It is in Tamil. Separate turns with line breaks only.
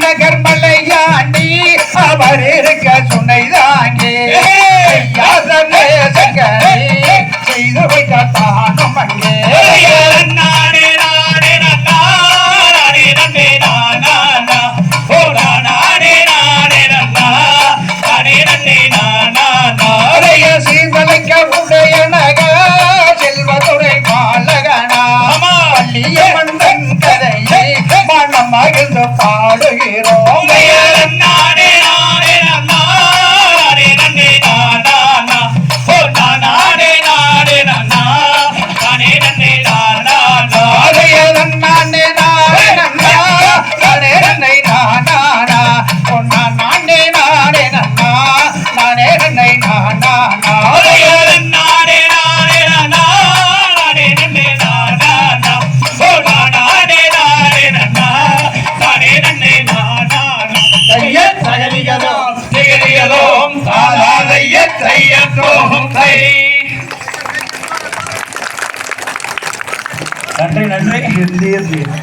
நகர் மலையாண்டி அவர் இருக்க சுனை தாங்கி செய்து வைத்த தானும் அங்கே.
நானே நானே நன்னா நானே நன்னே நானா
செல்வதுரை பாலகனா. பள்ளிய மந்தன் கதையே மகிழ்ந்து பாடுகிறோம்
and make it
live here.